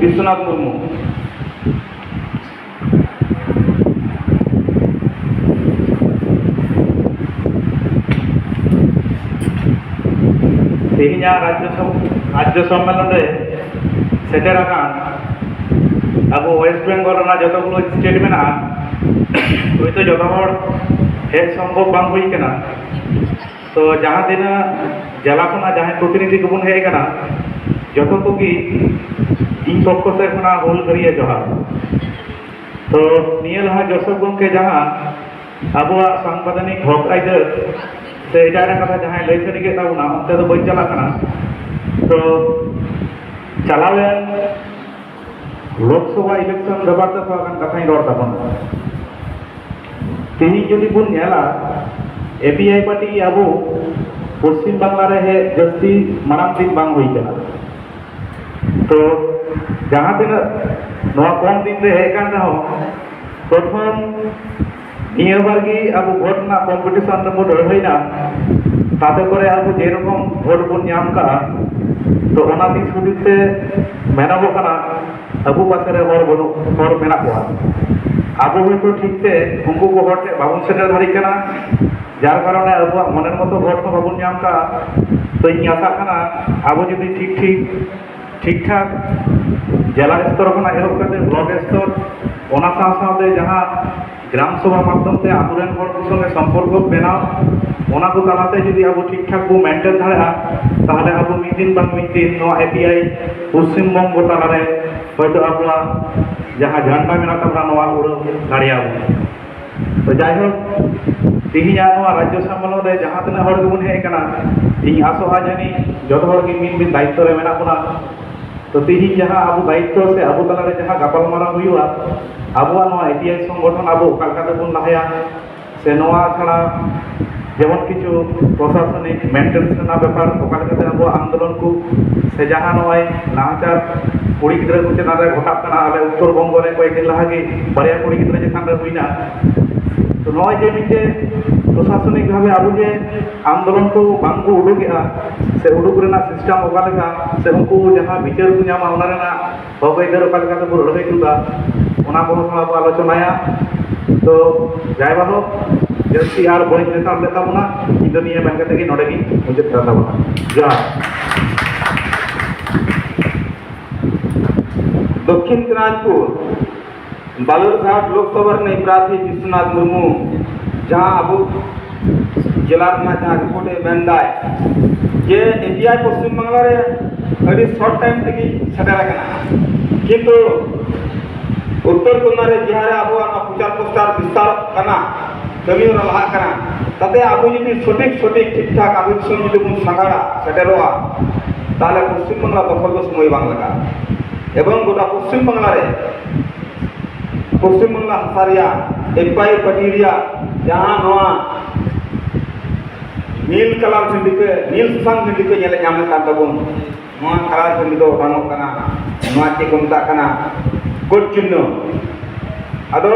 विश्वनाथ मुर्मू। राज्य राज्य सम्मेलन सेटर अब वेस्ट बेंगल जत स्टेट में तो जो हेल सम्भव बना तो जहाँ तना जिला प्रतिनिधि को बन ᱡᱚᱛᱚ ᱠᱚᱜᱮ ᱤᱧ ᱯᱚᱠᱠᱷᱚ ᱥᱮᱫ ᱠᱷᱚᱱᱟᱜ ᱦᱩᱞ ᱜᱟᱹᱨᱤᱭᱟᱹ ᱡᱚᱦᱟᱨ ᱛᱚ ᱱᱤᱭᱟᱹ ᱞᱟᱦᱟ ᱡᱚᱥᱚᱵ ᱜᱚᱢᱠᱮ ᱡᱟᱦᱟᱸ ᱟᱵᱚᱣᱟᱜ ᱥᱟᱝᱵᱤᱫᱷᱟᱱᱤᱠ ᱦᱚᱠ ᱟᱹᱭᱫᱟᱹᱨ ᱥᱮ ᱮᱴᱟᱜ ᱮᱴᱟᱜ ᱠᱟᱛᱷᱟ ᱡᱟᱦᱟᱸᱭ ᱞᱟᱹᱭ ᱥᱟᱹᱨᱤ ᱠᱮᱫ ᱛᱟᱵᱚᱱᱟ ᱚᱱᱛᱮ ᱫᱚ ᱵᱟᱹᱧ ᱪᱟᱞᱟᱜ ᱠᱟᱱᱟ ᱛᱚ ᱪᱟᱞᱟᱣᱮᱱ ᱞᱳᱠᱥᱚᱵᱷᱟ ᱤᱞᱮᱠᱥᱚᱱ ᱵᱮᱵᱟᱨ ᱛᱮ ᱛᱷᱚᱲᱟ ᱜᱟᱱ ᱠᱟᱛᱷᱟᱧ ᱨᱚᱲ ᱛᱟᱵᱚᱱᱟ ᱛᱮᱦᱮᱧ ᱡᱩᱫᱤ ᱵᱚᱱ ᱧᱮᱞᱟ ᱮ ᱯᱤ ᱟᱭ ᱯᱟᱴᱤ ᱟᱵᱚ ᱯᱚᱥᱪᱤᱢ ᱵᱟᱝᱞᱟ ᱨᱮ ᱦᱮᱡ ᱡᱟᱹᱥᱛᱤ ᱢᱟᱲᱟᱝ ᱫᱤᱱ ᱵᱟᱝ ᱦᱩᱭ ᱠᱟᱱᱟ ᱛᱚ ᱡᱟᱦᱟᱸ ᱛᱤᱱᱟᱹᱜ ᱱᱚᱣᱟ ᱠᱚᱢ ᱫᱤᱱ ᱨᱮ ᱦᱮᱡ ᱟᱠᱟᱱ ᱨᱮᱦᱚᱸ ᱯᱨᱚᱛᱷᱚᱢ নিয়ে বারগি আবু ভোট না কম্পিটিশন রে মোট হই না। তাতে করে আবু যে রকম ভোট বন নাম কা তো ওনা দিন সুদিতে মেনাবো কানা আবু পাশে হর বনু, হর মেনা কোয়া আবু হয়তো ঠিকতে উঙ্কু কো ভোট বাবুন সেটা ধরি কানা, যার কারণে আবু মনের মতো ভোট বাবুন নাম কা তো ইয়া আশা কানা আবু যদি ঠিক ঠিক ᱴᱷᱤᱠᱴᱷᱟᱠ ᱡᱮᱞᱟ ᱥᱛᱚᱨ ᱠᱷᱚᱱᱟᱜ ᱮᱦᱚᱵ ᱠᱟᱛᱮ ᱵᱞᱚᱠ ᱥᱛᱚᱨ ᱚᱱᱟ ᱥᱟᱶ ᱥᱟᱶᱛᱮ ᱡᱟᱦᱟᱸ ᱜᱨᱟᱢ ᱥᱚᱵᱷᱟ ᱢᱟᱫᱽᱫᱷᱚᱢ ᱛᱮ ᱟᱵᱚᱨᱮᱱ ᱦᱚᱲ ᱠᱚ ᱥᱚᱸᱜᱮ ᱥᱚᱢᱯᱚᱨᱠᱚ ᱵᱮᱱᱟᱣ ᱚᱱᱟ ᱠᱚ ᱛᱟᱞᱟᱛᱮ ᱡᱩᱫᱤ ᱟᱵᱚ ᱴᱷᱤᱠᱴᱷᱟᱠ ᱵᱚ ᱢᱮᱱᱴᱮᱱ ᱫᱟᱲᱮᱭᱟᱜᱼᱟ ᱛᱟᱦᱚᱞᱮ ᱟᱵᱚ ᱢᱤᱫ ᱫᱤᱱ ᱵᱟᱝ ᱢᱤᱫ ᱫᱤᱱ ᱱᱚᱣᱟ ᱮᱯᱤᱟᱭ ᱯᱚᱥᱪᱤᱢ ᱵᱚᱝᱜᱚ ᱛᱟᱞᱟᱨᱮ ᱦᱚᱭᱛᱳ ᱟᱵᱚᱣᱟᱜ ᱡᱟᱦᱟᱸ ᱡᱷᱟᱱᱰᱟ ᱢᱮᱱᱟᱜ ᱛᱟᱵᱚᱱᱟ ᱱᱚᱣᱟ ᱩᱲᱟᱹᱣ ᱫᱟᱲᱮᱭᱟᱵᱚᱱ ᱛᱚ ᱡᱟᱭᱦᱳᱠ ᱛᱮᱦᱮᱧᱟᱜ ᱱᱚᱣᱟ ᱨᱟᱡᱽᱡᱚ ᱥᱚᱢᱢᱮᱞᱚᱱ ᱨᱮ ᱡᱟᱦᱟᱸ ᱛᱤᱱᱟᱹᱜ ᱦᱚᱲ ᱜᱮᱵᱚᱱ ᱦᱮᱡ ᱟᱠᱟᱱᱟ ᱤᱧ ᱟᱥᱚᱜᱼᱟ ᱡᱟᱹᱱᱤᱡ ᱡᱚᱛᱚ ᱦᱚᱲ ᱜᱮ ᱢᱤᱫ ᱢᱤᱫ ᱫᱟᱭᱤᱛᱛᱚ ᱨᱮ ᱢᱮᱱᱟᱜ ᱵᱚᱱᱟ તો તેજી જહા આબુ દાયિત્વ સે આબુ તલારે જહા ગાપલ મારા હુયુઆ આબુઆ નોવા એટીઆઈ સંગઠન આબુ કાલકાતે બોન લાહયા ᱥᱮ ᱱᱚᱣᱟ ᱪᱷᱟᱲᱟ ᱡᱮᱢᱚᱱ ᱠᱤᱪᱷᱩ ᱯᱨᱚᱥᱟᱥᱚᱱᱤᱠ ᱢᱮᱱᱴᱮᱱᱥ ᱨᱮᱱᱟᱜ ᱵᱮᱯᱟᱨ ᱚᱠᱟ ᱞᱮᱠᱟᱛᱮ ᱟᱵᱚᱣᱟᱜ ᱟᱱᱫᱳᱞᱚᱱ ᱠᱚ ᱥᱮ ᱡᱟᱦᱟᱸ ᱱᱚᱜᱼᱚᱭ ᱱᱟᱦᱟᱪᱟᱨ ᱠᱩᱲᱤ ᱜᱤᱫᱽᱨᱟᱹ ᱠᱚ ᱪᱮᱛᱟᱱ ᱨᱮ ᱜᱷᱚᱴᱟᱜ ᱠᱟᱱᱟ ᱟᱞᱮ ᱩᱛᱛᱚᱨ ᱵᱚᱝᱜᱚ ᱨᱮ ᱠᱚᱭᱮᱠ ᱫᱤᱱ ᱞᱟᱦᱟᱜᱮ ᱵᱟᱨᱭᱟ ᱠᱩᱲᱤ ᱜᱤᱫᱽᱨᱟᱹ ᱪᱮᱛᱟᱱ ᱨᱮ ᱦᱩᱭᱱᱟ ᱛᱚ ᱱᱚᱜᱼᱚᱭ ᱡᱮ ᱢᱤᱫᱴᱮᱱ ᱯᱨᱚᱥᱟᱥᱚᱱᱤᱠ ᱵᱷᱟᱵᱮ ᱟᱵᱚ ᱡᱮ ᱟᱱᱫᱳᱞᱚᱱ ᱠᱚ ᱵᱟᱝ ᱠᱚ ᱩᱰᱩᱠᱮᱜᱼᱟ ᱥᱮ ᱩᱰᱩᱠ ᱨᱮᱱᱟᱜ ᱥᱤᱥᱴᱮᱢ ᱚᱠᱟ ᱞᱮᱠᱟ ᱥᱮ ᱩᱱᱠᱩ ᱡᱟᱦᱟᱸ ᱵᱤᱪᱟᱹᱨ ᱠᱚ ᱧᱟᱢᱟ ᱚᱱᱟ ᱨᱮᱱᱟᱜ ᱦᱚᱠ ᱟᱹᱭᱫᱟᱹᱨ ᱚᱠᱟ ᱞᱮᱠᱟ ᱛᱮᱵᱚ ᱞᱟᱹᱲᱦᱟᱹᱭ ᱛᱩᱫᱟ ᱚᱱᱟ ᱠᱚᱦᱚᱸ ᱛᱷᱚᱲᱟ ᱵᱚ ᱟᱞᱳᱪᱚᱱᱟᱭᱟ ᱛᱚ ᱡᱟᱭᱵᱟ ᱦᱳᱠ ᱡᱟᱹᱥᱛᱤ ᱟᱨ ᱵᱟᱹᱧ ᱞᱮᱛᱟᱲ ᱞᱮᱛᱟ ᱵᱚᱱᱟ ᱤᱧ ᱫᱚ ᱱᱤᱭᱟᱹ ᱢᱮᱱ ᱠᱟᱛᱮ ᱜᱮ ᱱᱚᱰᱮᱜᱤᱧ ᱢᱩᱪᱟᱹᱫ ᱠᱟᱜ ᱛᱟᱵᱚᱱᱟ ᱡᱚᱦᱟᱨ दक्षिण दिनाजपुर બાલુરઘાટ લોકસભાની પ્રાર્થી વિશ્વનાથ મુર્મુ જ્યાં આબુ জেলার রিপোর্টে মেন্দায় যে এটিআই পশ্চিমবাংলারে আড়ি শর্ট টাইম থেকে সেটেল কিন্তু উত্তর কন্যারে যেহারে আবহাওয়া প্রচার প্রসার, বিস্তার কানা কামিও লাহা কানা তাতে আবু যদি সঠিক সঠিক, ঠিকঠাক, আবু সঙ্গে যদি কোন সাঁগাড়া সেটেলোয়া তাহলে পশ্চিমবাংলা দখল সময় বাংলাটা এবং গোটা পশ্চিমবাংলারে ᱯᱚᱥᱪᱤᱢ ᱵᱟᱝᱞᱟ ᱦᱟᱥᱟ ᱨᱮᱭᱟᱜ ᱮᱯᱟᱭ ᱯᱟᱴᱤ ᱨᱮᱭᱟᱜ ᱡᱟᱦᱟᱸ ᱱᱚᱣᱟ ᱱᱤᱞ ᱠᱟᱞᱟᱨ ᱡᱷᱟᱹᱰᱤ ᱯᱮ ᱱᱤᱞ ᱥᱟᱥᱟᱝ ᱡᱷᱟᱹᱰᱤ ᱯᱮ ᱧᱮᱞ ᱧᱟᱢ ᱞᱮᱠᱟᱱ ᱛᱟᱵᱚᱱ ᱱᱚᱣᱟ ᱠᱟᱞᱟᱨ ᱡᱷᱟᱹᱰᱤ ᱫᱚ ᱵᱟᱝᱚᱜ ᱠᱟᱱᱟ ᱱᱚᱣᱟ ᱪᱮᱫ ᱠᱚ ᱢᱮᱛᱟᱜ ᱠᱟᱱᱟ ᱜᱚᱴ ᱪᱤᱱᱦᱟᱹ ᱟᱫᱚ